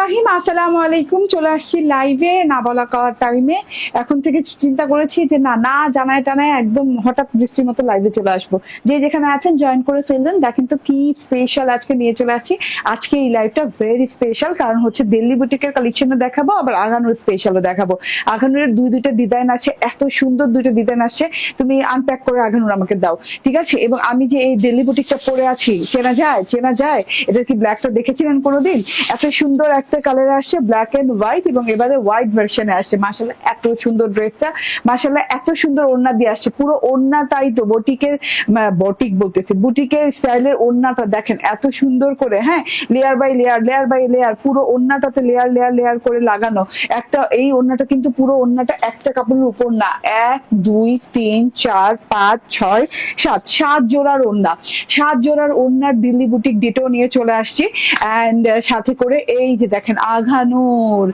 রাহিম আসসালামু আলাইকুম চলে আসছি লাইভে না বলা টাইমে এখন থেকে চিন্তা করেছি যে, না না একদম হঠাৎ লাইভে চলে আসব। যে যেখানে আছেন জয়েন করে দেখেন তো কি স্পেশাল আজকে নিয়ে চলে আজকে এই ভেরি স্পেশাল কারণ হচ্ছে দিল্লি বুটিকের কালেকশনও দেখাবো, আবার আগানোর স্পেশালও দেখাবো। আগানোর দুই, দুইটা ডিজাইন আছে, এত সুন্দর দুইটা ডিজাইন আসছে। তুমি আনপ্যাক করে আগানোর আমাকে দাও, ঠিক আছে? এবং আমি যে এই দিল্লি বুটিকটা পরে আছি, চেনা যায় চেনা যায়? এটা কি ব্ল্যাকটা দেখেছিলেন কোনোদিন? এত সুন্দর একটা কালার আসছে ব্ল্যাক এন্ড হোয়াইট এবং এবারে হোয়াইট ভার্সনে আসছে। মাসাল্লাহ এত সুন্দর ড্রেসটা মাসাল্লাহ এত সুন্দর ওড়না দিয়ে আসছে। পুরো ওড়নাটাই তো বটিকের বটিক বলতেছে। বুটিকের স্টাইলের ওড়নাটা দেখেন, এত সুন্দর করে হ্যাঁ? Layer by layer layer by layer পুরো ওড়নাটাতে লেয়ার লেয়ার লেয়ার করে লাগানো। একটা, এই ওড়নাটা কিন্তু পুরো ওড়নাটা একটা কাপড়ের উপর না। এক, দুই, তিন, চার, পাঁচ, ছয়, সাত সাত জোড়ার ওড়না। সাত জোড়ার ওড়নার দিল্লি বুটিক ডিটো নিয়ে চলে আসছি। অ্যান্ড সাথে করে এই যে দেখেন, আঘানুর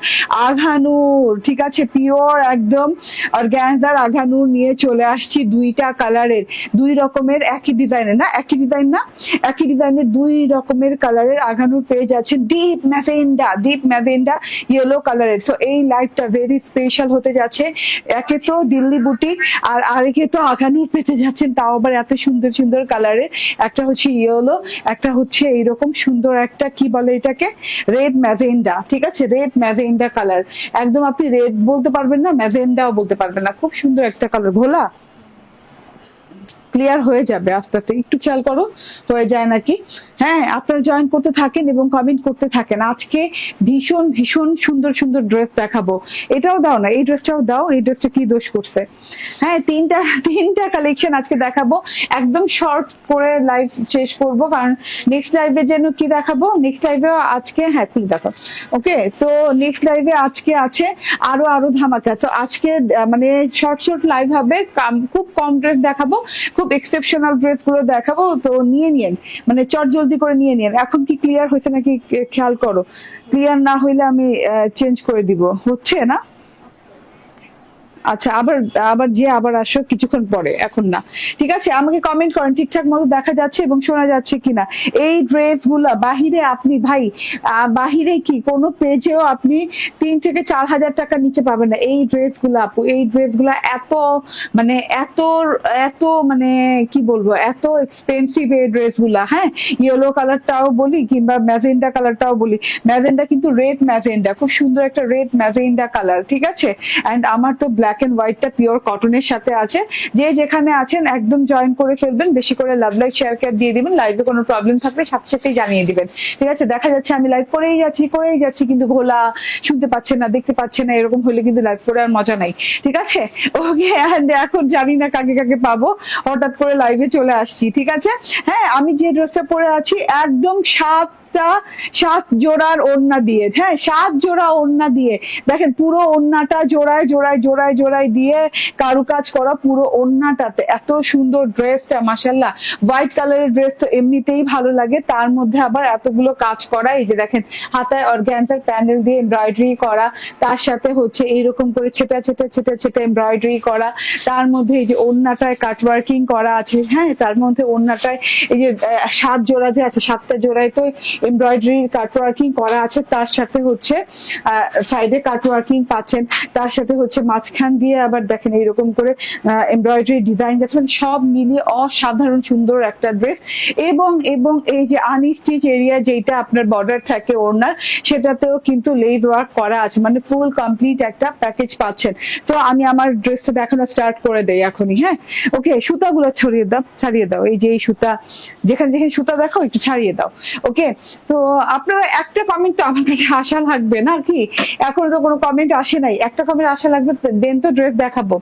আঘানুর, ঠিক আছে? পিওর একদম অর্গ্যানজার আঘানুর নিয়ে চলে আসছি দুইটা কালারের, দুই রকমের, একই ডিজাইনের না? একই ডিজাইন না? একই ডিজাইনের দুই রকমের কালারের আঘানুর পেয়ে যাচ্ছে deep magenta deep magenta yellow কালারের। সো এই লাইটটা ভেরি স্পেশাল হতে যাচ্ছে। একে তো দিল্লি বুটিক আর আরেকে তো আঘানুর পেতে যাচ্ছেন, তাও আবার এত সুন্দর সুন্দর কালারের। একটা হচ্ছে ইয়েলো একটা হচ্ছে এইরকম সুন্দর একটা, কি বলে এটাকে? রেড ম্যাজেন্ডা ঠিক আছে? রেড ম্যাজেন্ডা কালার একদম আপনি রেড বলতে পারবেন না ম্যাজেন্ডাও বলতে পারবেন না। খুব সুন্দর একটা কালার ভোলা ক্লিয়ার হয়ে যাবে আস্তে আস্তে। একটু খেয়াল করো, হয়ে যায় নাকি? হ্যাঁ আপনারা জয়েন করতে থাকেন এবং কমেন্ট করতে থাকেন। আজকে ভীষণ ভীষণ সুন্দর সুন্দর ড্রেস দেখাবো। এটাও দাও না, এই ড্রেসটাও দাও, এই ড্রেসটা কি দোষ করছে? হ্যাঁ তিনটা তিনটা কালেকশন আজকে দেখাবো। একদম শর্ট করে লাইভ শেষ করব, কারণ নেক্সট লাইভের জন্য কি দেখাবো? নেক্সট লাইভে আজকে হ্যাঁ ঠিক দেখো ওকে তো নেক্সট লাইভে আজকে আছে আরও আরও ধামাকা। তো আজকে মানে শর্ট শর্ট লাইভ হবে। খুব কম ড্রেস দেখাবো। খুব এক্সেপশনাল ড্রেসগুলো দেখাবো, তো নিয়ে নিন মানে চট জলদি করে নিয়ে নিন এখন কি ক্লিয়ার হয়েছে নাকি খেয়াল করো। ক্লিয়ার না হইলে আমি চেঞ্জ করে দিব। হচ্ছে না? আচ্ছা আবার আবার যে আবার আসো কিছুক্ষণ পরে, এখন না। ঠিক আছে, আমাকে কমেন্ট করেন, ঠিকঠাক মতো দেখা যাচ্ছে এবং শোনা যাচ্ছে কিনা। এই ড্রেসগুলা বাহিরে আপনি, ভাই বাহিরে কি, কোনো পেজেও আপনি তিন থেকে চার হাজার টাকার নিচে পাবেন না। এই ড্রেসগুলা আপু, এই ড্রেসগুলা এত মানে এত এত মানে কি বলব, এত এক্সপেন্সিভ এই ড্রেসগুলা হ্যাঁ? ইয়েলো কালারটাও বলি কিংবা ম্যাজেন্ডা কালারটাও বলি। ম্যাজেন্ডা কিন্তু রেড ম্যাজেন্ডা খুব সুন্দর একটা রেড ম্যাজেন্ডা কালার ঠিক আছে? অ্যান্ড আমার তো ব্ল্যাক এন্ড হোয়াইটটা পিওর কটনের সাথে আছে। যে যেখানে আছেন একদম জয়েন করে ফেলবেন, বেশি করে লাভ লাইক শেয়ার কেয়ার দিয়ে দিবেন লাইভে কোনো প্রবলেম থাকলে সাথে সাথেই জানিয়ে দিবেন। ঠিক আছে, দেখা যাচ্ছে আমি লাইভ করেই যাচ্ছি করেই যাচ্ছি, কিন্তু ভোলা শুনতে পাচ্ছে না, দেখতে পাচ্ছে না, এরকম হলে কিন্তু লাইভ করে আর মজা নাই। ঠিক আছে? ওকে অ্যান্ড এখন জানি না কাকে কাকে পাবো। হঠাৎ করে লাইভে চলে আসছি, ঠিক আছে? হ্যাঁ আমি যে ড্রেসটা পরে আছি, একদম সাত সাতটা সাত জোড়ার ওড়না দিয়ে হ্যাঁ সাত জোড়া ওড়না দিয়ে। দেখেন, পুরো ওড়নাটা জোড়ায় জোড়ায় জোড়ায় জোড়ায় দিয়ে কারুকাজ করা পুরো ওড়নাটাতে। এত সুন্দর ড্রেসটা মাসাল্লাহ হোয়াইট কালারের ড্রেস তো এমনিতেই ভালো লাগে। তার মধ্যে আবার এতগুলো কাজ করা, এই যে দেখেন, হাতায় অর্গ্যান্সার প্যানেল দিয়ে এমব্রয়ডারি করা, তার সাথে হচ্ছে এইরকম করে ছেটা ছেটা ছেটা ছেটা এমব্রয়ডারি করা, তার মধ্যে এই যে ওড়নাটায় কাটওয়ার্কিং করা আছে হ্যাঁ তার মধ্যে ওড়নাটায় এই যে সাত জোড়া যে আছে, সাতটা জোড়ায় তো এমব্রয়ডারি কাটওয়ার্কিং করা আছে, তার সাথে হচ্ছে সাইডে কাটওয়ার্কিং পাচ্ছেন, তার সাথে হচ্ছে মাঝখান দিয়ে আবার দেখেন এইরকম করে এমব্রয়ডারি ডিজাইন আছে মানে সব মিলিয়ে অসাধারণ সুন্দর একটা ড্রেস এবং এবং এই যে আনস্টিচ এরিয়া যেটা আপনার বর্ডার থাকে ওড়নার, সেটাতেও কিন্তু লেজ ওয়ার্ক করা আছে মানে ফুল কমপ্লিট একটা প্যাকেজ পাচ্ছেন। তো আমি আমার ড্রেসটা দেখানো স্টার্ট করে দেই এখনই হ্যাঁ? ওকে সুতাগুলো ছড়িয়ে দাও, ছাড়িয়ে দাও, এই যে এই সুতা, যেখানে যেখানে সুতা দেখো, একটু ছাড়িয়ে দাও। ওকে তো আপনারা একটা কমেন্ট তো আমার কাছে আশা লাগবে না কি? এখন তো কোনো কমেন্ট আসে নাই। একটা কমেন্ট আশা লাগবে, দেন তো ড্রেস দেখাবো।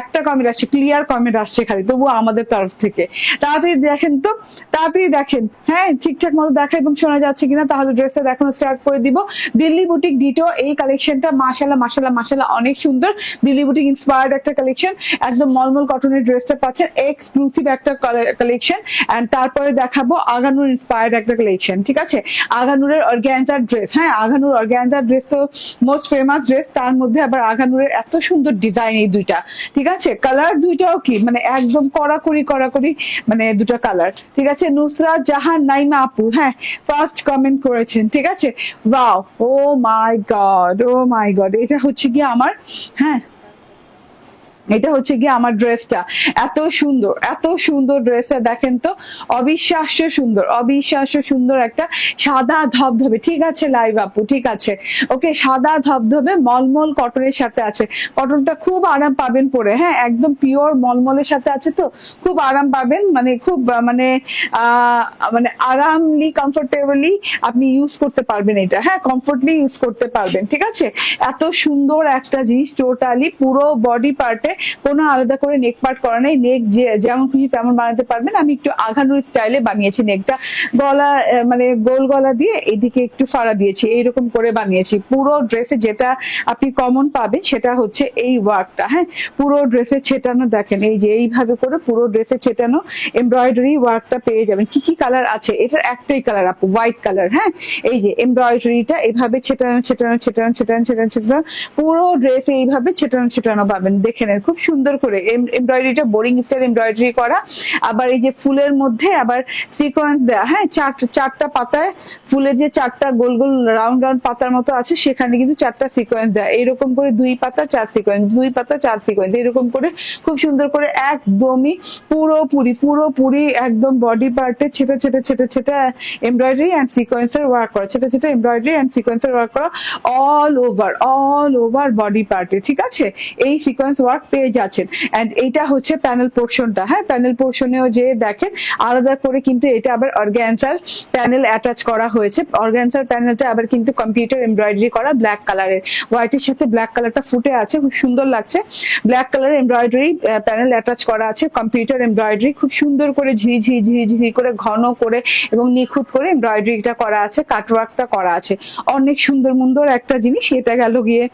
একটা কমেন্ট আসছে ক্লিয়ার কমেন্ট আসছে খালি, তবুও আমাদের তরফ থেকে। তাড়াতাড়ি দেখেন তো, তাড়াতাড়ি দেখেন। হ্যাঁ ঠিকঠাক মতো দেখা এবং শোনা যাচ্ছে কিনা, তাহলে ড্রেসটা দেখানো স্টার্ট করে দিব। দিল্লি বুটিক ডিটো এই কালেকশনটা মাশাল্লাহ মাশাল্লাহ মাশাল্লাহ অনেক সুন্দর। দিল্লি বুটিক ইন্সপায়ার্ড একটা কালেকশন একদম মলমল কটনের ড্রেসটা পাচ্ছেন। এক্সক্লুসিভ একটা কালেকশন এন্ড তারপরে দেখাবো আগানুর ইন্সপায়ার্ড একটা কালেকশন ঠিক আছে? আছে? আগানুরের অর্গ্যানজার ড্রেস। হ্যাঁ আগানুর অর্গ্যানজার ড্রেস তো মোস্ট ফেমাস ড্রেস তার মধ্যে আবার আগানুরের এত সুন্দর ডিজাইন এই দুইটা। ঠিক আছে? কালার দুইটাও কি? মানে একদম কড়াকড়ি কড়াকড়ি মানে দুটো কালার ঠিক আছে? নুসরাত জাহান, নাইমা আপু হ্যাঁ ফার্স্ট কমেন্ট করেছেন। ঠিক আছে? Wow oh my god oh my god এটা হচ্ছে কি আমার হ্যাঁ এটা হচ্ছে গিয়ে আমার ড্রেসটা। এত সুন্দর এত সুন্দর ড্রেসটা দেখেন তো। অবিশ্বাস্য সুন্দর অবিশ্বাস্য সুন্দর একটা সাদা ধবধবে। ঠিক আছে লাইভ আপু, ঠিক আছে। ওকে, সাদা ধবধবে মলমল কটনের সাথে আছে। কটনটা খুব আরাম পাবেন পরে হ্যাঁ? একদম পিওর মলমলের সাথে আছে তো। খুব আরাম পাবেন মানে খুব মানে মানে আরামলি কমফোর্টেবলি আপনি ইউজ করতে পারবেন এটা হ্যাঁ? কমফোর্টলি ইউজ করতে পারবেন, ঠিক আছে? এত সুন্দর একটা জিনিস টোটালি পুরো বডি পার্টে কোনো আলাদা করে নেক পার্ট করা নেই। নেক যে, যেমন খুশি তেমন বানাতে পারবেন। আমি একটু আঘানুর স্টাইলে বানিয়েছি নেকটা গলা মানে গোল গলা দিয়ে এদিকে একটু ফাড়া দিয়েছি। এইরকম করে বানিয়েছি। পুরো ড্রেসে যেটা আপনি কমন পাবেন, সেটা হচ্ছে এই ওয়ার্কটা হ্যাঁ? পুরো ড্রেসে ছেটানো, দেখেন, এই যে এইভাবে করে পুরো ড্রেসে ছেটানো এমব্রয়ডারি ওয়ার্কটা পেয়ে যাবেন। কি কি কালার আছে? এটার একটাই কালার আপু হোয়াইট কালার হ্যাঁ? এই যে এমব্রয়ডারিটা এভাবে ছেটানো ছেটানো ছেটানো ছেটানো ছেটানো ছেটানো, পুরো ড্রেসে এইভাবে ছেটানো ছেটানো পাবেন। দেখে নেন। খুব সুন্দর করে এমব্রয়ডারিটা বোরিং স্টাইল এমব্রয়ডারি করা। আবার এই যে ফুলের মধ্যে আবার সিকোয়েন্স দেয়া হ্যাঁ চারটা পাতায় ফুলের যে চারটা গোল গোল রাউন্ড রাউন্ড পাতার মতো আছে, সেখানে কিন্তু চারটা সিকোয়েন্স দেয়া। এরকম করে দুই পাতা, চার সিকোয়েন্স দুই পাতা, চার সিকোয়েন্স এরকম করে খুব সুন্দর করে একদমই পুরোপুরি পুরোপুরি একদম বডি পার্টে ছেটে ছেটে ছেটে ছেটে এমব্রয়ডারি অ্যান্ড সিকোয়েন্সের ওয়ার্ক করা। ছেটে ছেটে এমব্রয়ডারি অ্যান্ড সিকোয়েন্সের ওয়ার্ক করা all over all over body পার্টে ঠিক আছে? এই সিকোয়েন্স ওয়ার্ক পেয়ে যাচ্ছেন। অ্যান্ড এইটা হচ্ছে প্যানেল পোর্শনটা হ্যাঁ প্যানেল পোর্শনেও যে দেখেন, আলাদা করে কিন্তু এটা আবার অর্গ্যান্সার প্যানেল অ্যাটাচ করা হয়েছে। অর্গ্যান্সার প্যানেলটা আবার কিন্তু কম্পিউটার এমব্রয়ডারি করা ব্ল্যাক কালারের হোয়াইটের সাথে ব্ল্যাক কালারটা ফুটে আছে, খুব সুন্দর লাগছে। Black colour embroidery panel attach করা আছে কম্পিউটার এমব্রয়ডারি খুব সুন্দর করে ঝিরি ঝিরি ঝিরি ঝিরি করে ঘন করে এবং নিখুঁত করে এমব্রয়ডারিটা করা আছে কাটওয়ার্কটা করা আছে। অনেক সুন্দর মুন্দর একটা জিনিস, এটা গেল গিয়ে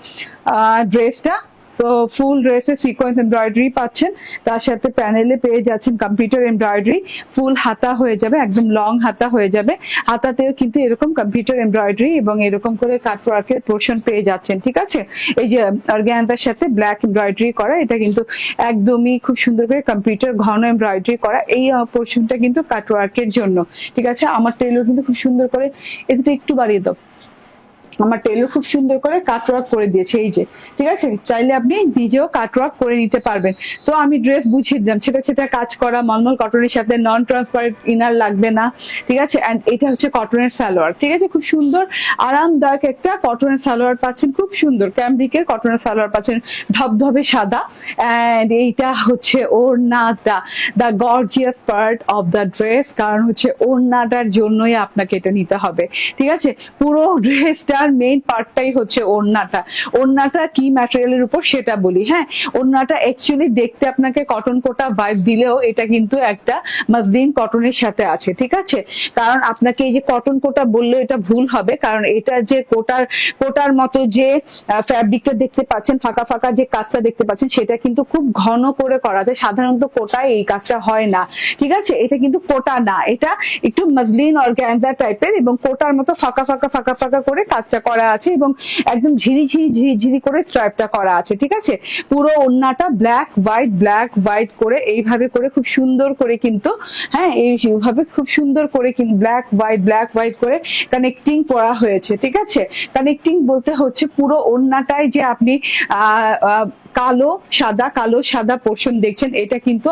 ড্রেসটা তো ফুল ড্রেসে সিকোয়েন্স এমব্রয়ডারি পাচ্ছেন। তার সাথে প্যানেলে পেয়ে যাচ্ছেন কম্পিউটার এমব্রয়ডারি ফুল হাতা হয়ে যাবে, একদম লং হাতা হয়ে যাবে। হাতাতেও কিন্তু এরকম কম্পিউটার এমব্রয়ডারি এবং এরকম করে কাটওয়ার্কের পোর্শন পেয়ে যাচ্ছেন, ঠিক আছে? এই যে অর্গ্যানটার সাথে ব্ল্যাক এমব্রয়ডারি করা, এটা কিন্তু একদমই খুব সুন্দর করে কম্পিউটার ঘন এমব্রয়ডারি করা। এই পোর্শনটা কিন্তু কাটওয়ার্কের জন্য, ঠিক আছে? আমার টেলর কিন্তু খুব সুন্দর করে এটা একটু বাড়িয়ে দাও। আমার টেলর খুব সুন্দর করে কাটওয়ার্ক করে দিয়েছে, এই যে, ঠিক আছে? চাইলে আপনি নিজেও কাটওয়ার্ক করে নিতে পারবেন। তো আমি ড্রেস বুঝিয়ে দিলাম, সেটা সেটা কাজ করা, মলমল কটনের সাথে নন ট্রান্সপারেন্ট ইনার লাগবে না, ঠিক আছে? অ্যান্ড এটা হচ্ছে কটনের সালোয়ার, ঠিক আছে? খুব সুন্দর, আরামদায়ক একটা কটনের সালোয়ার পাচ্ছেন, খুব সুন্দর। ক্যামব্রিকের কটনের সালোয়ার পাচ্ছেন, ধবধবে সাদা। অ্যান্ড এইটা হচ্ছে ওড়নাটা the gorgeous part of the dress কারণ হচ্ছে ওড়নাটার জন্যই আপনাকে এটা নিতে হবে, ঠিক আছে? পুরো ড্রেসটার মেইন পার্টটাই হচ্ছে ওড়নাটা। ওড়নাটা কি ম্যাটেরিয়ালের উপর সেটা বলি হ্যাঁ? ওড়নাটা অ্যাকচুয়ালি দেখতে আপনাকে কটন কোটা ভাইব দিলেও এটা কিন্তু একটা মাসলিন কটনের সাথে আছে, ঠিক আছে? কারণ আপনাকে এই যে কটন কোটা বললেও এটা ভুল হবে, কারণ এটা যে কোটার কোটার মতো যে ফ্যাব্রিকটা দেখতে পাচ্ছেন, ফাঁকা ফাঁকা যে কাজটা দেখতে পাচ্ছেন, সেটা কিন্তু খুব ঘন করে করা যায়। সাধারণত কোটায় এই কাজটা হয় না, ঠিক আছে? এটা কিন্তু কোটা না, এটা একটু মজলিন অর্গ্যানজা টাইপের এবং কোটার মতো ফাঁকা ফাঁকা ফাঁকা ফাঁকা করে কাজটা করা আছে এবং একদম ঝিরি ঝিরি ঝিরি ঝিরি করে স্ট্রাইপটা করা আছে, ঠিক আছে? পুরো ওন্নাটা ব্ল্যাক হোয়াইট ব্ল্যাক হোয়াইট করে এইভাবে করে খুব সুন্দর করে কিন্তু হ্যাঁ এইভাবে খুব সুন্দর করে কিন্তু ব্ল্যাক হোয়াইট ব্ল্যাক হোয়াইট করে কানেক্টিং করা হয়েছে, ঠিক আছে? কানেক্টিং বলতে হচ্ছে পুরো ওন্নাটাই যে আপনি কালো, সাদা কালো, সাদা পোর্শন দেখছেন, এটা কিন্তু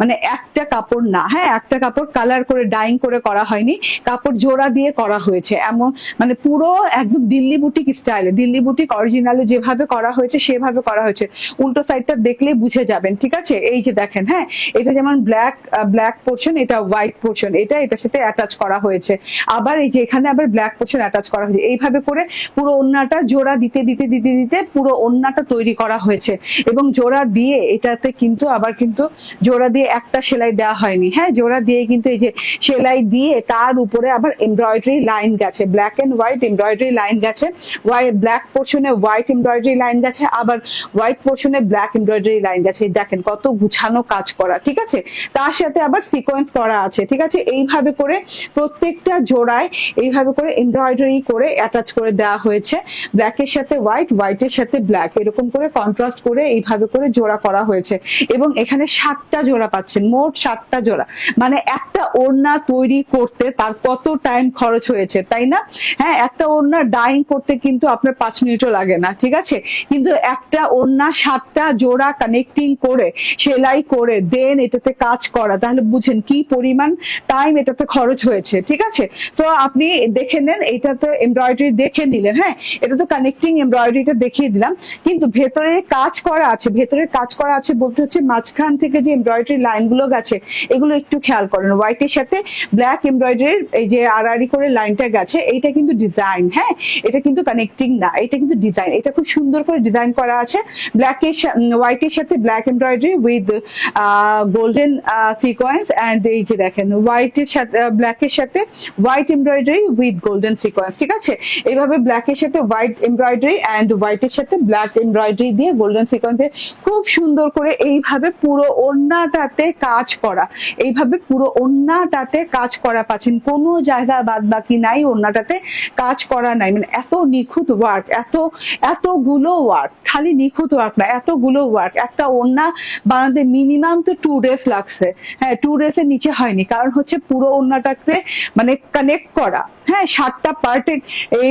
মানে একটা কাপড় না হ্যাঁ একটা কাপড় কালার করে ডাইং করে করা হয়নি, কাপড় জোড়া দিয়ে করা হয়েছে, এমন মানে পুরো একদম দিল্লি বুটিক স্টাইলে দিল্লি বুটিক অরিজিনালে যেভাবে করা হয়েছে, সেভাবে করা হয়েছে, উল্টো সাইডটা দেখলেই বুঝে যাবেন, ঠিক আছে? এই যে দেখেন হ্যাঁ এটা যেমন ব্ল্যাক ব্ল্যাক পোর্শন এটা হোয়াইট পোর্শন এটা, এটার সাথে অ্যাটাচ করা হয়েছে, আবার এই যে এখানে আবার ব্ল্যাক পোর্শন অ্যাটাচ করা হয়েছে, এইভাবে করে পুরো ওন্নাটা জোড়া দিতে দিতে দিতে দিতে পুরো ওন্নাটা তৈরি করা হয়েছে এবং জোড়া দিয়ে এটাতে কিন্তু আবার কিন্তু জোড়া দিয়ে একটা সেলাই দেওয়া হয়নি। হ্যাঁ জোড়া দিয়ে কিন্তু এই যে সেলাই দিয়ে তার উপরে আবার এমব্রয়ডারি লাইন গেছে। Black and white embroidery line গেছে। ব্ল্যাক পোর্শনে হোয়াইট এমব্রয়ডারি লাইন গেছে, আবার হোয়াইট পোর্শনে ব্ল্যাক এমব্রয়ডারি লাইন গেছে। দেখেন কত গুছানো কাজ করা, ঠিক আছে? তার সাথে আবার সিকোয়েন্স করা আছে, ঠিক আছে? এইভাবে করে প্রত্যেকটা জোড়ায় এইভাবে করে এমব্রয়ডারি করে অ্যাটাচ করে দেওয়া হয়েছে। ব্ল্যাকের সাথে হোয়াইট হোয়াইটের সাথে ব্ল্যাক এরকম করে কন্ট্রাস্ট করে এইভাবে করে জোড়া করা হয়েছে। এবং এখানে সাতটা জোড়া পাচ্ছেন, মোট সাতটা জোড়া। মানে একটা ওড়না তৈরি করতে তার কত টাইম খরচ হয়েছে, তাই না? হ্যাঁ একটা ওড়না ডাইং করতে কিন্তু আপনার পাঁচ মিনিটও লাগে না, ঠিক আছে? কিন্তু একটা ওড়না সাতটা জোড়া কানেক্টিং করে, সেলাই করে দেন এটাতে কাজ করা, তাহলে বুঝেন কি পরিমাণ টাইম এটাতে খরচ হয়েছে, ঠিক আছে? তো আপনি দেখে নেন এটাতে এমব্রয়ডারি দেখে নিলেন হ্যাঁ? এটা তো কানেক্টিং এমব্রয়ডারিটা দেখিয়ে দিলাম। কিন্তু ভেতরে কাজ করা আছে ভেতরে কাজ করা আছে বলতে হচ্ছে মাঝখান থেকে যে এমব্রয়ডারি লাইনগুলো গেছে, এগুলো একটু খেয়াল করেন। হোয়াইটের সাথে ব্ল্যাক এমব্রয়ডারির এই যে আড়াআড়ি করে লাইনটা গেছে, এইটা কিন্তু ডিজাইন হ্যাঁ? এটা কিন্তু কানেক্টিং না, এটা কিন্তু ডিজাইন এটা খুব সুন্দর করে ডিজাইন করা আছে। ব্ল্যাকের হোয়াইটের সাথে black embroidery with golden sequence and এই যে দেখেন হোয়াইটের সাথে ব্ল্যাকের সাথে white embroidery with golden sequence ঠিক আছে? এইভাবে ব্ল্যাকের সাথে হোয়াইট এমব্রয়ডারি অ্যান্ড হোয়াইটের সাথে ব্ল্যাক এমব্রয়ডারি দিয়ে গোল্ডেন সিকোয়েন্সে খুব সুন্দর করে এইভাবে পুরো ওড়নাটাতে কাজ করা। এইভাবে পুরো ওড়নাটাতে কাজ করা পাচ্ছেন। কোনো জায়গা বাদ বাকি নাই, ওড়নাটাতে কাজ করা নাই। মানে এত নিখুঁত ওয়ার্ক এত, এতগুলো ওয়ার্ক খালি নিখুঁত ওয়ার্ক না, এতগুলো ওয়ার্ক একটা ওড়না বানাতে মিনিমাম তো টু ডেজ লাগছে। হ্যাঁ টু ডেজের নিচে হয়নি। কারণ হচ্ছে পুরো ওড়নাটাকে মানে কানেক্ট করা। হ্যাঁ সাতটা পার্টে এই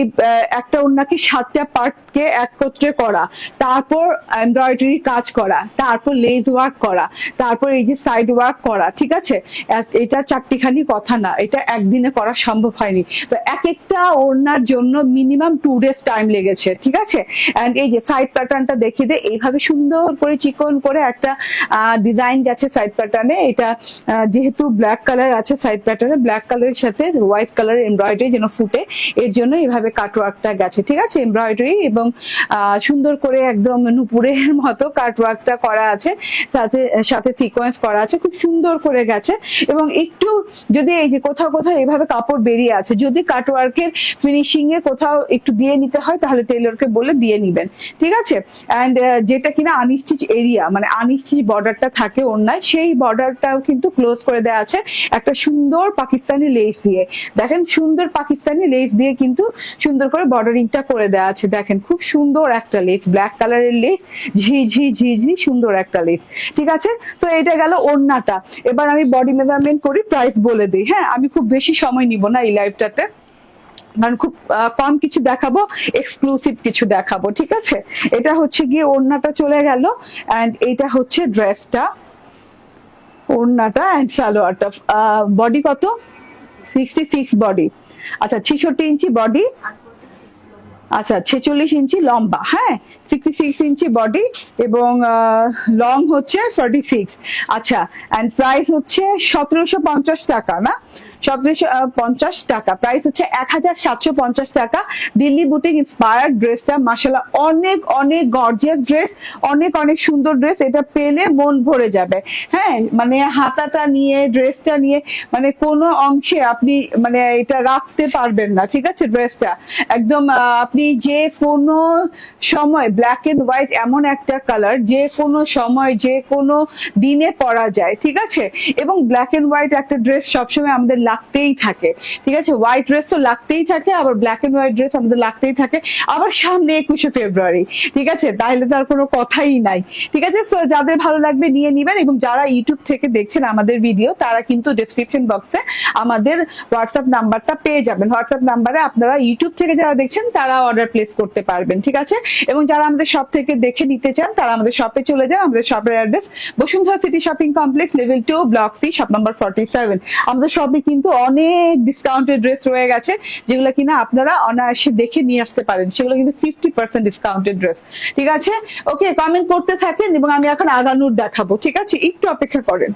একটা ওড়নাকে সাতটা পার্টকে একত্রে করা। তারপর এমব্রয়ডারি কাজ করা, তারপর লেজ ওয়ার্ক করা, তারপর এই যে সাইড ওয়ার্ক করা, ঠিক আছে? এটা চারটিখানি কথা না, এটা একদিনে করা সম্ভব হয়নি। তো এক একটা ওড়নার জন্য মিনিমাম টু ডেজ টাইম লেগেছে, ঠিক আছে? এন্ড এই যে সাইড প্যাটার্নটা দেখিয়ে দে, এইভাবে সুন্দর করে চিকন করে একটা ডিজাইন গেছে সাইড প্যাটার্নে এটা যেহেতু ব্ল্যাক কালার আছে সাইড প্যাটার্নে ব্ল্যাক কালারের সাথে হোয়াইট কালার এমব্রয়ডারি যেন ফুটে, এর জন্য এইভাবে কাটওয়ার্কটা গেছে, ঠিক আছে? এমব্রয়ডারি এবং সুন্দর করে একদম নুপুরের মতো কাটওয়ার্কটা করা আছে, সাথে সাথে সিকোয়েন্স করা আছে, খুব সুন্দর করে গেছে। এবং একটু যদি এই যে কোথাও কোথাও এইভাবে কাপড় বেরিয়ে আছে, যদি কাটওয়ার্কের ফিনিশিং এ কোথাও একটু দিয়ে নিতে হয়, তাহলে টেলরকে বলে দিয়ে নিবেন। ঠিক আছে? অ্যান্ড যেটা কিনা আনস্টিচ এরিয়া মানে আনস্টিচ বর্ডারটা থাকে অন্যায় সেই বর্ডারটাও কিন্তু ক্লোজ করে দেওয়া আছে একটা সুন্দর পাকিস্তানি লেস দিয়ে। দেখেন, সুন্দর পাকিস্তানি লেস দিয়ে কিন্তু সুন্দর করে বর্ডারিংটা করে দেওয়া আছে। দেখেন, খুব সুন্দর একটা লেস ব্ল্যাক কালারের লেস ঝি ঝি ঝি ঝি, সুন্দর একটা লেস ঠিক আছে? তো এটা গেল ওড়নাটা। এবার আমি বডি মেজারমেন্ট করি প্রাইস বলে দিই। হ্যাঁ আমি খুব বেশি সময় নিব না এই লাইভটাতে কারণ খুব কম কিছু দেখাবো এক্সক্লুসিভ কিছু দেখাবো, ঠিক আছে? এটা হচ্ছে গিয়ে ওড়নাটা চলে গেল এন্ড এটা হচ্ছে ড্রেসটা ওড়নাটা এন্ড সালোয়ারটা। বডি কত? সিক্সটি সিক্স বডি আচ্ছা ছেষট্টি ইঞ্চি বডি আচ্ছা ছেচল্লিশ ইঞ্চি লম্বা হ্যাঁ? সিক্সটি সিক্স ইঞ্চি বডি এবং লং হচ্ছে ফর্টি সিক্স আচ্ছা অ্যান্ড প্রাইস হচ্ছে সতেরোশো পঞ্চাশ টাকা, না? সতেরোশো পঞ্চাশ টাকা। প্রাইস হচ্ছে এক হাজার সাতশো পঞ্চাশ টাকা। দিল্লি বুটিক ইন্সপায়ার্ড ড্রেসটা মাসাল্লাহ অনেক অনেক গর্জিয়াস ড্রেস অনেক অনেক সুন্দর ড্রেস এটা পেলে মন ভরে যাবে। হ্যাঁ মানে হাতাটা নিয়ে ড্রেসটা নিয়ে মানে কোনো অংশে আপনি মানে এটা রাখতে পারবেন না, ঠিক আছে ড্রেসটা একদম আপনি যে কোনো সময় ব্ল্যাক এন্ড হোয়াইট এমন একটা কালার যে কোনো সময়, যে কোনো দিনে পরা যায়, ঠিক আছে? এবং ব্ল্যাক এন্ড হোয়াইট একটা ড্রেস সবসময় আমাদের লাগতেই থাকে। ঠিক আছে? হোয়াইট ড্রেস তো লাগতেই থাকে, আবার ব্ল্যাক এন্ড হোয়াইট ড্রেস আমাদের লাগতেই থাকে। আবার সামনে একুশে ফেব্রুয়ারি, ঠিক আছে? তাহলে তার কোনো কথাই নাই। ঠিক আছে? তো যাদের ভালো লাগবে নিয়ে নিবেন এবং যারা ইউটিউব থেকে দেখছেন আমাদের ভিডিও তারা কিন্তু ডেসক্রিপশন বক্সে আমাদের হোয়াটসঅ্যাপ নাম্বারটা পেয়ে যাবেন। হোয়াটসঅ্যাপ নাম্বারে আপনারা ইউটিউব থেকে যারা দেখছেন, তারা অর্ডার প্লেস করতে পারবেন। ঠিক আছে? এবং যারা আমাদের শপ থেকে দেখে নিতে চান, তারা আমাদের শপে চলে যান। আমাদের শপের address Bashundhara city shopping complex level two block C shop number forty seven আমাদের শপে কিন্তু অনেক ডিসকাউন্টেড ড্রেস রয়ে গেছে, যেগুলো কিনা আপনারা অনায়াসে দেখে নিয়ে আসতে পারেন। সেগুলো কিন্তু ফিফটি পার্সেন্ট ডিসকাউন্টেড ড্রেস ঠিক আছে? ওকে কমেন্ট করতে থাকেন এবং আমি এখন আগানুর দেখাবো। ঠিক আছে? একটু অপেক্ষা করেন।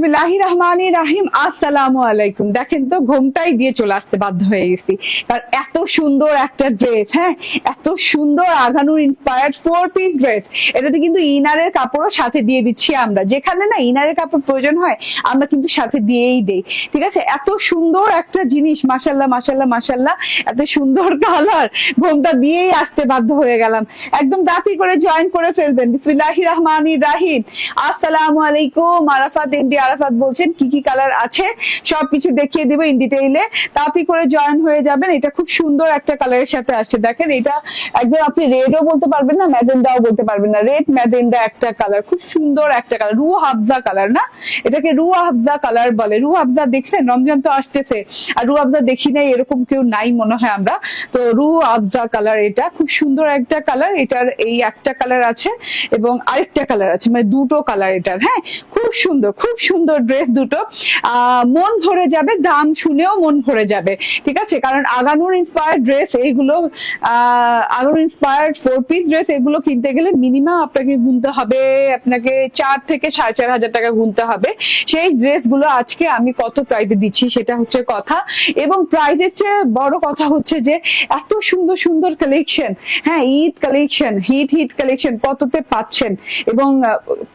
বিসমিল্লাহি রহমানি রাহিম আসসালামু আলাইকুম। দেখেন তো, ঘোমটাই দিয়ে চলে আসতে বাধ্য হয়ে গেছি। কারণ এত সুন্দর একটা ড্রেস হ্যাঁ? এত সুন্দর Agha Noor inspired four piece dress এটাতে কিন্তু ইনারের কাপড়ও সাথে দিয়ে দিচ্ছি আমরা। যেখানে না ইনারের কাপড় প্রয়োজন হয়, আমরা কিন্তু সাথে দিয়েই দেই। ঠিক আছে? এত সুন্দর একটা জিনিস মাসাল্লাহ মাসাল্লাহ মাসাল্লাহ এত সুন্দর কালার ঘোমটা দিয়েই আসতে বাধ্য হয়ে গেলাম। একদম দাঁতি করে জয়েন করে ফেলবেন। বিসমিল্লাহি রহমানি রাহিম। আসসালামু আলাইকুম। আরাফাত এমডি আরাফাত বলছেন, কি কি কালার আছে? সবকিছু দেখিয়ে দিব ইন ডিটেইলে তাড়াতাড়ি করে জয়েন হয়ে যাবেন। এটা খুব সুন্দর একটা কালারের সাথে আসছে। দেখেন এটা একদম আপনি রেডও বলতে পারবেন না ম্যাজেন্ডাও বলতে পারবেন না। রেড ম্যাজেন্ডা একটা কালার খুব সুন্দর একটা কালার রু হাফজা কালার না? এটাকে রু হাফজা কালার বলে। রু হাফজা দেখছেন? রমজান তো আসতেছে। আর রু হাফজা দেখি নাই, এরকম কেউ নাই মনে হয় আমরা। তো রু হাফজা কালার এটা, খুব সুন্দর একটা কালার এটার এই একটা কালার আছে এবং আরেকটা কালার আছে মানে দুটো কালার এটার হ্যাঁ? খুব সুন্দর খুব সুন্দর ড্রেস দুটো। আহ, মন ভরে যাবে, দাম শুনেও মন ভরে যাবে। ঠিক আছে? কারণ আগানুর ইন্সপায়ার্ড ড্রেস এইগুলো Agha Noor inspired four piece dress এগুলো কিনতে গেলে মিনিমাম আপনাকে গুনতে হবে, আপনাকে চার থেকে সাড়ে চার হাজার টাকা গুনতে হবে। সেই ড্রেসগুলো আজকে আমি কত প্রাইজে দিচ্ছি সেটা হচ্ছে কথা। এবং প্রাইজের চেয়ে বড় কথা হচ্ছে যে, এত সুন্দর সুন্দর কালেকশন হ্যাঁ Eid collection hit hit collection কততে পাচ্ছেন? এবং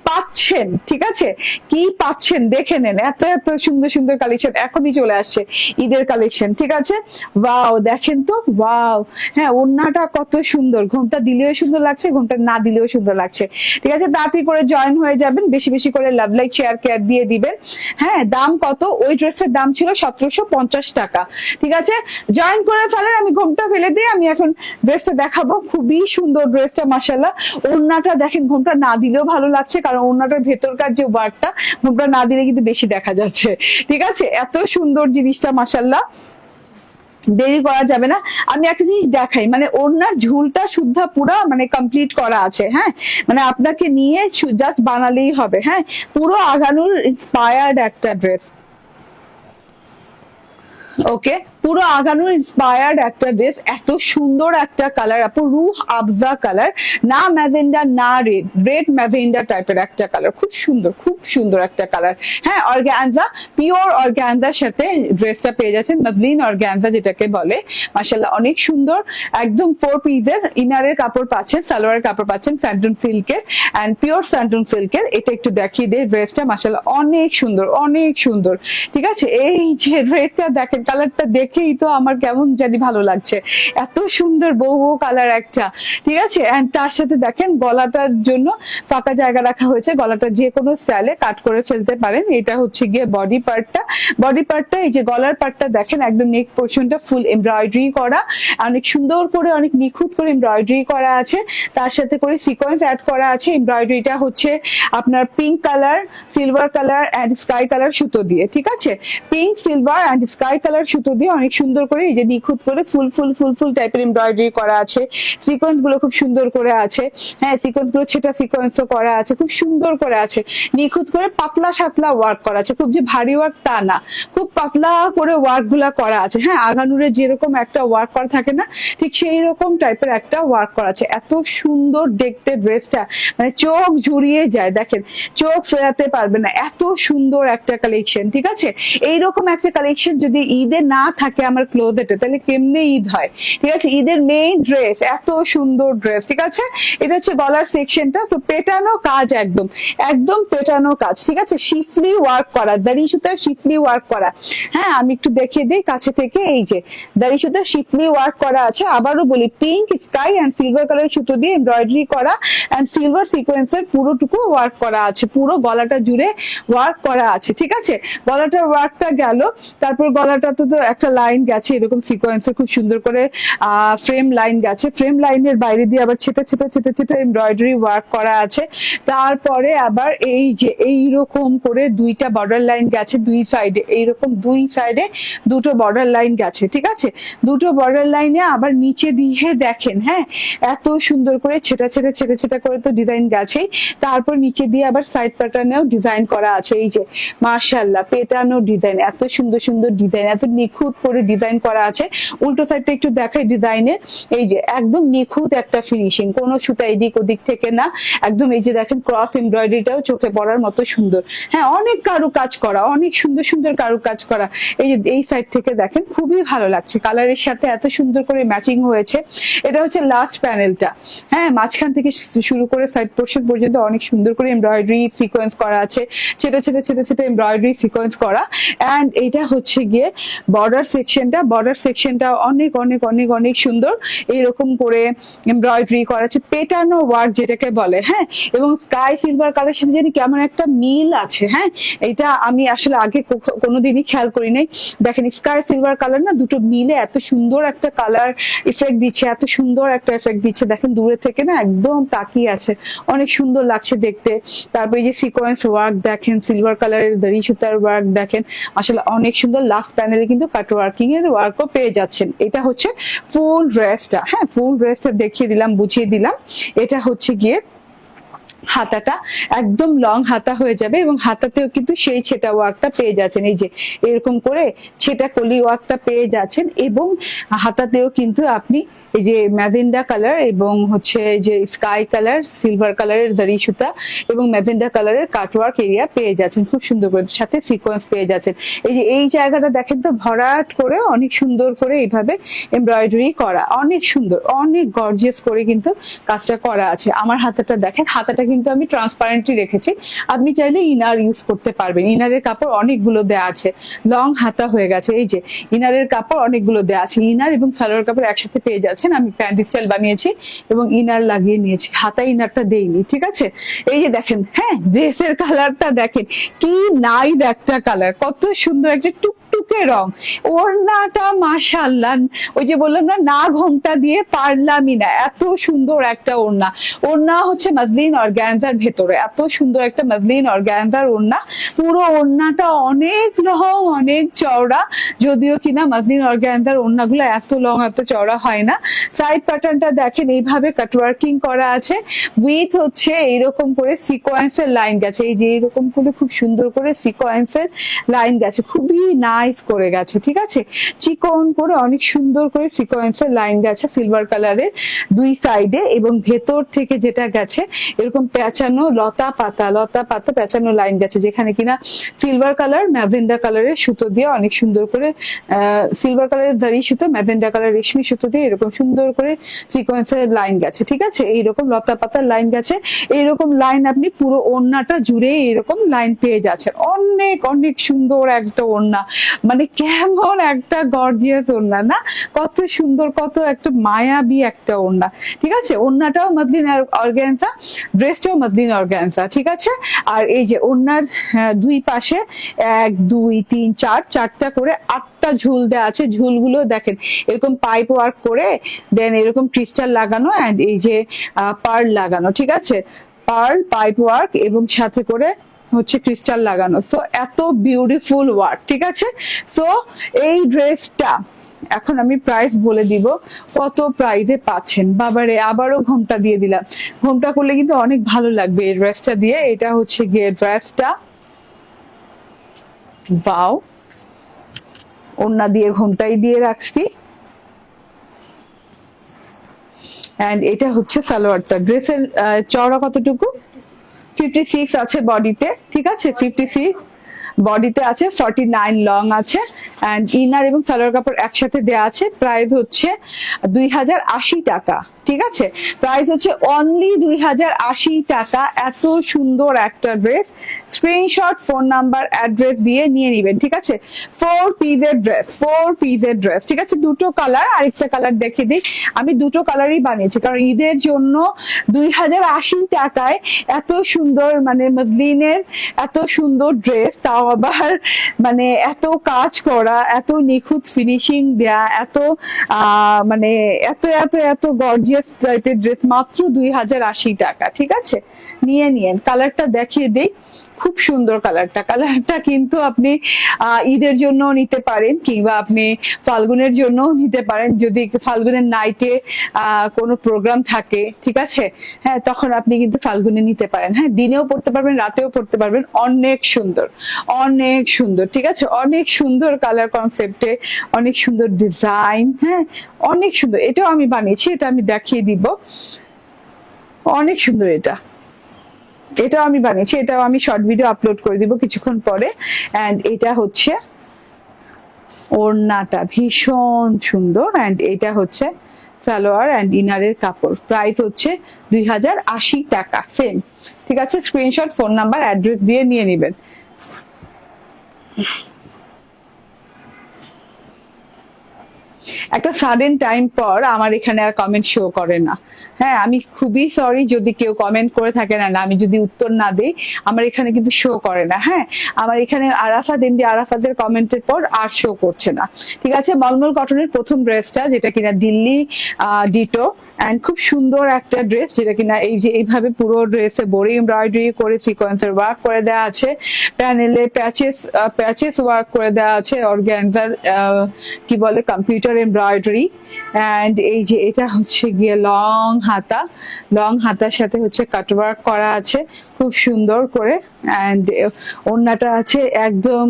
পাচ্ছেন, ঠিক আছে? কি পাচ্ছেন? দেখে নেন। এত এত সুন্দর সুন্দর কালেকশন এখনই চলে আসছে ঈদের কালেকশন ঠিক আছে? ওয়াও দেখেন তো ওয়াও। হ্যাঁ ওন্নাটা কত সুন্দর। ঘুমটা দিলেও সুন্দর লাগছে, ঘুমটা না দিলেও সুন্দর লাগছে। ঠিক আছে, তাড়াতাড়ি করে জয়েন হয়ে যাবেন, বেশি বেশি করে লাভ লাইক চেয়ার কেয়ার দিয়ে দিবেন। হ্যাঁ দাম কত? ওই ড্রেসের দাম ছিল সতেরোশো পঞ্চাশ টাকা। ঠিক আছে জয়েন করে ফেলেন, আমি ঘুমটা ফেলে দিয়ে আমি এখন ড্রেসটা দেখাবো। খুবই সুন্দর ড্রেসটা মাসাল্লাহ ওড়নাটা দেখেন, ঘোমটা না দিলেও ভালো লাগছে, কারণ ওড়নাটার ভেতরকার যে ওয়ার্কটা ঘোমটা না দিলে কিন্তু বেশি দেখা যাচ্ছে। ঠিক আছে, এত সুন্দর জিনিসটা মাসাল্লাহ দেরি করা যাবে না। আমি একটা জিনিস দেখাই মানে ওনার ঝুলটা শুদ্ধা পুরা মানে কমপ্লিট করা আছে হ্যাঁ? মানে আপনাকে নিয়ে জাস্ট বানালেই হবে হ্যাঁ? পুরো আগানুর ইন্সপায়ার্ড একটা ড্রেস ওকে পুরো আগানোর ইন্সপায়ার্ড একটা ড্রেস এত সুন্দর একটা কালার আপু রুহ আফজা কালার না ম্যাজেন্ডা না রেড রেড ম্যাজেন্ডা টাইপের একটা কালার খুব সুন্দর খুব সুন্দর একটা কালার হ্যাঁ অর্গ্যানজা পিওর অর্গ্যানজার সাথে ড্রেসটা পেয়ে যাচ্ছেন মজলিন অর্গ্যানজা যেটাকে বলে। মাসাল্লাহ অনেক সুন্দর, একদম ফোর পিসের ইনারের কাপড় পাচ্ছেন, সালোয়ারের কাপড় পাচ্ছেন স্যান্টন সিল্কের অ্যান্ড পিওর স্যান্টন সিল্কের এটা একটু দেখিয়ে দেয় ড্রেসটা মাসাল্লাহ অনেক সুন্দর অনেক সুন্দর। ঠিক আছে? এই যে ড্রেসটা দেখেন কালারটা দেখেই তো আমার কেমন জানি ভালো লাগছে। এত সুন্দর বউ কালার একটা, ঠিক আছে? তার সাথে দেখেন গলাটার জন্য ফাঁকা জায়গা রাখা হয়েছে। গলাটা যে কোনো স্টাইলে কাট করে ফেলতে পারেন। এটা হচ্ছে গিয়ে বডি পার্টটা বডি পার্টটা এই যে গলার পার্টটা দেখেন, একদম নেক পোর্শনটা ফুল এমব্রয়ডারি করা। অনেক সুন্দর করে, অনেক নিখুঁত করে এমব্রয়ডারি করা আছে। তার সাথে করে সিকোয়েন্স অ্যাড করা আছে। এমব্রয়ডারিটা হচ্ছে আপনার pink colour silver colour and sky colour সুতো দিয়ে, ঠিক আছে? Pink silver and sky colour সুতো দিয়ে অনেক সুন্দর করে এই যে নিখুঁত করে ফুল ফুল ফুল ফুল টাইপের এমব্রয়ডারি করা আছে। সিকোয়েন্সগুলো খুব সুন্দর করে আছে। হ্যাঁ সিকোয়েন্সগুলো ছেটা সিকোয়েন্সও করা আছে, খুব সুন্দর করে আছে। নিখুঁত করে পাতলা সাতলা ওয়ার্ক করা আছে, খুব যে ভারী ওয়ার্ক তা না। খুব পাতলা করে ওয়ার্কগুলা করা আছে। হ্যাঁ আগানুরে যেরকম একটা ওয়ার্ক করা থাকে না, ঠিক সেই রকম টাইপের একটা ওয়ার্ক করা আছে। এত সুন্দর দেখতে ড্রেসটা মানে চোখ ঝুরিয়ে যায়। দেখেন, চোখ ফেরাতে পারবে না। এত সুন্দর একটা কালেকশন ঠিক আছে? এইরকম একটা কালেকশন যদি ঈদে না থাকে আমার ক্লোথেতে তাহলে কেমনে ঈদ হয়? ঠিক আছে? ঈদের মেইন ড্রেস এত সুন্দর ড্রেস ঠিক আছে? এটা হচ্ছে গলার সেকশনটা তো পেটানো কাজ একদম একদম পেটানো কাজ, ঠিক আছে? শিফলি ওয়ার্ক করা, দাড়ি সুতার শিফলি ওয়ার্ক করা। হ্যাঁ আমি একটু দেখিয়ে দিই কাছে থেকে, এই যে, দাড়ি সুতার শিফলি ওয়ার্ক করা আছে। আবারও বলি pink sky and silver colour সুতো দিয়ে এমব্রয়ডারি করা অ্যান্ড সিলভার সিকোয়েন্সের পুরোটুকু ওয়ার্ক করা আছে, পুরো গলাটা জুড়ে ওয়ার্ক করা আছে, ঠিক আছে? গলাটার ওয়ার্কটা গেল, তারপর গলাটাতে তো একটা লাইন গেছে, এরকম সিকোয়েন্সে খুব সুন্দর করে ফ্রেম লাইন গেছে। ফ্রেম লাইনের বাইরে দিয়ে আবার ছেটে ছেটে ছেটে ছেটে এমব্রয়ডারি ওয়ার্ক করা আছে। তারপরে আবার এই যে, এইরকম করে দুইটা বর্ডার লাইন গেছে দুই সাইডে এইরকম দুই সাইডে দুটো বর্ডার লাইন গেছে, ঠিক আছে? দুটো বর্ডার লাইনে আবার নিচে দিয়ে দেখেন হ্যাঁ? এত সুন্দর করে ছেটা ছেটা ছেটা ছেটা করে তো ডিজাইন গেছেই। তারপর নিচে দিয়ে আবার সাইড প্যাটার্নেও ডিজাইন করা আছে। এই যে মাশাল্লাহ পেটানো ডিজাইন এত সুন্দর সুন্দর ডিজাইন এত নিখুঁত করে ডিজাইন করা আছে। উল্টো সাইডটা একটু দেখাই ডিজাইনের এই যে একদম নিখুঁত একটা ফিনিশিং কোনো সুতা এদিক ওদিক থেকে না। একদম এই যে দেখেন ক্রস এমব্রয়ডারিটাও চোখে পড়ার মতো সুন্দর। হ্যাঁ অনেক কারু কাজ করা, অনেক সুন্দর সুন্দর কারু কাজ করা। এই যে এই সাইড থেকে দেখেন খুবই ভালো লাগছে। কালারের সাথে এত সুন্দর করে ম্যাচিং হয়েছে। এটা হচ্ছে লাস্ট প্যানেলটা হ্যাঁ মাঝখান থেকে শুরু করে সাইড পোর্শন পর্যন্ত অনেক সুন্দর করে এমব্রয়ডারি সিকোয়েন্স করা আছে। ছোট ছোট ছোট ছোট এমব্রয়ডারি সিকোয়েন্স করা। অ্যান্ড এটা হচ্ছে গিয়ে বর্ডার সেকশনটা বর্ডার সেকশনটা অনেক অনেক অনেক অনেক সুন্দর। এইরকম করে এমব্রয়ডারি করা আছে। পেটানো ওয়ার্ক যেটাকে বলে হ্যাঁ? এবং স্কাই সিলভার সাথে জানি কেমন একটা মিল আছে হ্যাঁ? এটা আমি আসলে আগে কোনোদিনই খেয়াল করি নাই। দেখেন স্কাই সিলভার কালার না, দুটো মিলে এত সুন্দর একটা কালার ইফেক্ট দিচ্ছে, এত সুন্দর একটা এফেক্ট দিচ্ছে। দেখেন, দূরে থেকে না একদম তাকিয়ে আছে। অনেক সুন্দর লাগছে দেখতে। তারপরে যে সিকোয়েন্স ওয়ার্ক দেখেন সিলভার কালারের দড়ি সুতার ওয়ার্ক দেখেন। আসলে অনেক সুন্দর। লাস্ট প্যানেলে কিন্তু কাট ওয়ার্কিং এর ওয়ার্কও পেয়ে যাচ্ছেন। এটা হচ্ছে ফুল ড্রেসটা হ্যাঁ ফুল ড্রেসটা দেখিয়ে দিলাম, বুঝিয়ে দিলাম। এটা হচ্ছে গিয়ে হাতাটা একদম লং হাতা হয়ে যাবে এবং হাতাতেও কিন্তু সেই ছেটা ওয়ার্কটা পেয়ে যাচ্ছেন। এই যে এরকম করে ছেটা কলি ওয়ার্কটা পেয়ে যাচ্ছেন এবং হাতাতেও কিন্তু আপনি এই যে ম্যাজেন্ডা কালার এবং হচ্ছে যে স্কাই কালার সিলভার কালারের দাড়ি সুতা এবং ম্যাজেন্ডা কালারের কাটওয়ার্ক এরিয়া পেয়ে যাচ্ছেন। খুব সুন্দর করে সাথে সিকোয়েন্স পেয়ে যাচ্ছেন। এই যে এই জায়গাটা দেখেন তো ভরাট করে অনেক সুন্দর করে এইভাবে এমব্রয়ডারি করা। অনেক সুন্দর, অনেক গর্জিয়াস করে কিন্তু কাজটা করা আছে। আমার হাতাটা দেখেন, হাতাটা কিন্তু আমি ট্রান্সপারেন্টলি রেখেছি। আপনি চাইলে ইনার ইউজ করতে পারবেন। ইনারের কাপড় অনেকগুলো দেয়া আছে। লং হাতা হয়ে গেছে। এই যে, ইনারের কাপড় অনেকগুলো দেয়া আছে। ইনার এবং সালোয়ার কাপড় একসাথে পেয়ে যাচ্ছেন। আমি প্যান্ট স্টাইল বানিয়েছি এবং ইনার লাগিয়ে নিয়েছি। হাতা ইনারটা দেইনি, ঠিক আছে? এই যে দেখেন হ্যাঁ ড্রেসের কালারটা দেখেন। কি নাইস একটা কালার। কত সুন্দর একটা টুকটুকে রং। ওড়নাটা মাশাল্লাহ ওই যে বললাম না না ঘোমটা দিয়ে পারলামই না। এত সুন্দর একটা ওড়না। ওড়না হচ্ছে মাজলিন অর্গ্যানজার ভেতরে। এত সুন্দর একটা মাজলিন অর্গ্যানজার ওড়না। পুরো ওড়নাটা অনেক লং, অনেক চওড়া। যদিও কিনা মাজলিন অর্গ্যানজার ওড়নাগুলো এত লং, এত চওড়া হয় না। সাইড প্যাটার্নটা দেখেন, এইভাবে কাটওয়ার্কিং করা আছে। উইথ হচ্ছে এইরকম করে সিকোয়েন্সের লাইন গেছে। এই যে এইরকম করে খুব সুন্দর করে সিকোয়েন্সের লাইন গেছে। খুবই নাইস করে গেছে, ঠিক আছে? চিকন করে অনেক সুন্দর করে সিকোয়েন্সের লাইন গেছে সিলভার কালারের দুই সাইডে এবং ভেতর থেকে যেটা গেছে, এরকম পেঁচানো লতা পাতা লতা পাতা পেঁচানো লাইন গেছে, যেখানে কিনা সিলভার কালার ম্যাভেন্ডা কালারের সুতো দিয়ে অনেক সুন্দর করে সিলভার কালারের দাড়ি সুতো ম্যাভেন্ডা কালার রেশমি সুতো দিয়ে এরকম সুন্দর করে সিকোয়েন্সের লাইন গেছে, ঠিক আছে? এইরকম লতা পাতার লাইন গেছে। এইরকম লাইন আপনি পুরো ওড়নাটা জুড়ে এরকম লাইন পেয়ে যাচ্ছেন। অনেক অনেক সুন্দর একটা ওড়না। মানে কেমন একটা গর্জিয়াস ওড়না, না? কত সুন্দর, কত একটা মায়াবী একটা ওড়না। ঠিক আছে? ওড়নাটাও মদলিন অর্গ্যানসা ড্রেসটাও মদলিন অর্গ্যানসা ঠিক আছে? আর এই যে ওড়নার আহ, দুই পাশে এক দুই তিন চার চারটা করে আটটা ঝুল দেওয়া আছে। ঝুলগুলো দেখেন এরকম পাইপ ওয়ার্ক করে দেন এরকম ক্রিস্টাল লাগানো অ্যান্ড এই যে পার্ল লাগানো ঠিক আছে? পার্ল পাইপ ওয়ার্ক এবং সাথে করে হচ্ছে ক্রিস্টাল লাগানো। সো এত বিউটিফুল ওয়ার্ক ঠিক আছে? সো এই ড্রেসটা এখন আমি প্রাইস বলে দিব কত প্রাইজে পাচ্ছেন। বাবারে, আবারও ঘোমটা দিয়ে দিলাম। ঘোমটা করলে কিন্তু অনেক ভালো লাগবে এই ড্রেসটা দিয়ে। এটা হচ্ছে গিয়ে ড্রেসটা বাও। ওন্না দিয়ে ঘোমটাই দিয়ে রাখছি। এন্ড এটা হচ্ছে সালোয়ারটা। ড্রেসের চওড়া কতটুকু? ফিফটি সিক্স আছে বডিতে ঠিক আছে? ফিফটি সিক্স বডিতে আছে ফর্টি নাইন লং আছে অ্যান্ড ইনার এবং সালোয়ার কাপড় একসাথে দেওয়া আছে। প্রাইস হচ্ছে দুই হাজার আশি টাকা, ঠিক আছে? প্রাইস হচ্ছে অনলি দুই হাজার আশি টাকা। এত সুন্দর একটা dress screenshot phone number address দিয়ে নিয়ে নিবেন, ঠিক আছে? ফোর পিসের ড্রেস ফোর পিসের ড্রেস ঠিক আছে? দুটো কালার আরেকটা কালার দেখে দিই। আমি দুটো কালারই বানিয়েছি, কারণ ঈদের জন্য দুই হাজার আশি টাকায় এত সুন্দর মানে মজলিনের এত সুন্দর ড্রেস তাও আবার মানে এত কাজ করা, এত নিখুঁত ফিনিশিং দেয়া, এত মানে এত এত এত গর্জিয়াস টাইপের ড্রেস মাত্র দুই হাজার আশি টাকা, ঠিক আছে? নিয়ে নিয়েন কালারটা দেখিয়ে দিই। খুব সুন্দর কালারটা। কালারটা কিন্তু আপনি ঈদের জন্য নিতে পারেন কিংবা আপনি ফাল্গুনের জন্য নিতে পারেন। যদি ফাল্গুনের নাইটে কোনো প্রোগ্রাম থাকে, ঠিক আছে? হ্যাঁ তখন আপনি কিন্তু ফাল্গুনে নিতে পারেন। হ্যাঁ দিনেও পড়তে পারবেন, রাতেও পড়তে পারবেন। অনেক সুন্দর অনেক সুন্দর, ঠিক আছে? অনেক সুন্দর কালার কনসেপ্টে অনেক সুন্দর ডিজাইন হ্যাঁ? অনেক সুন্দর। এটাও আমি বানিয়েছি, এটা আমি দেখিয়ে দিব। অনেক সুন্দর এটা। এটাও আমি বানিয়েছি, এটাও আমি শর্ট ভিডিও আপলোড করে দিব কিছুক্ষণ পরে। অ্যান্ড এটা হচ্ছে ওড়নাটা, ভীষণ সুন্দর। অ্যান্ড এটা হচ্ছে সালোয়ার অ্যান্ড ইনারের কাপড়। প্রাইস হচ্ছে দুই হাজার আশি টাকা সেম ঠিক আছে? স্ক্রিনশট ফোন নাম্বার অ্যাড্রেস দিয়ে নিয়ে নেবেন। একটা সাডেন টাইম পর আমার এখানে আর কমেন্ট শো করে না। হ্যাঁ আমি খুবই সরি যদি কেউ কমেন্ট করে থাকে না আমি যদি উত্তর না দিই, আমার এখানে কিন্তু শো করে না। হ্যাঁ আমার এখানে আরাফাত এমডি আরাফাতের কমেন্টের পর আর শো করছে না। ঠিক আছে, মলমল কটনের প্রথম ড্রেসটা যেটা কিনা দিল্লি ডিটো অ্যান্ড খুব সুন্দর একটা ড্রেস যেটা কিনা এই যে এইভাবে পুরো ড্রেসে বড়ি এমব্রয়ডারি করে সিকোয়েন্সের ওয়ার্ক করে দেওয়া আছে। প্যানেলে প্যাচেস প্যাচেস ওয়ার্ক করে দেওয়া আছে অর্গ্যানজার কি বলে কম্পিউটার এমব্রয়ডারি অ্যান্ড এই যে এটা হচ্ছে গিয়ে লং হাতা। লং হাতার সাথে হচ্ছে কাটওয়ার্ক করা আছে। খুব সুন্দর করে অ্যান্ড ওড়নাটা আছে একদম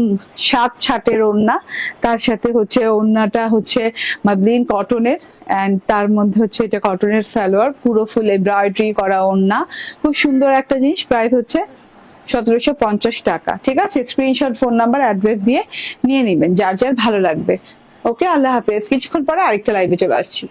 সাত ছাটের ওড়না। তার সাথে হচ্ছে ওড়নাটা হচ্ছে মাদলিন কটনের। অ্যান্ড তার মধ্যে হচ্ছে এটা কটনের সালোয়ার, পুরো ফুল এমব্রয়ডারি করা ওড়না। খুব সুন্দর একটা জিনিস, প্রাইস হচ্ছে সতেরোশো পঞ্চাশ টাকা। ঠিক আছে? স্ক্রিনশট ফোন নাম্বার অ্যাড্রেস দিয়ে নিয়ে নেবেন, যার যার ভালো লাগবে। ওকে আল্লাহ হাফেজ। কিছুক্ষণ পরে আরেকটা লাইভে চলে আসছি।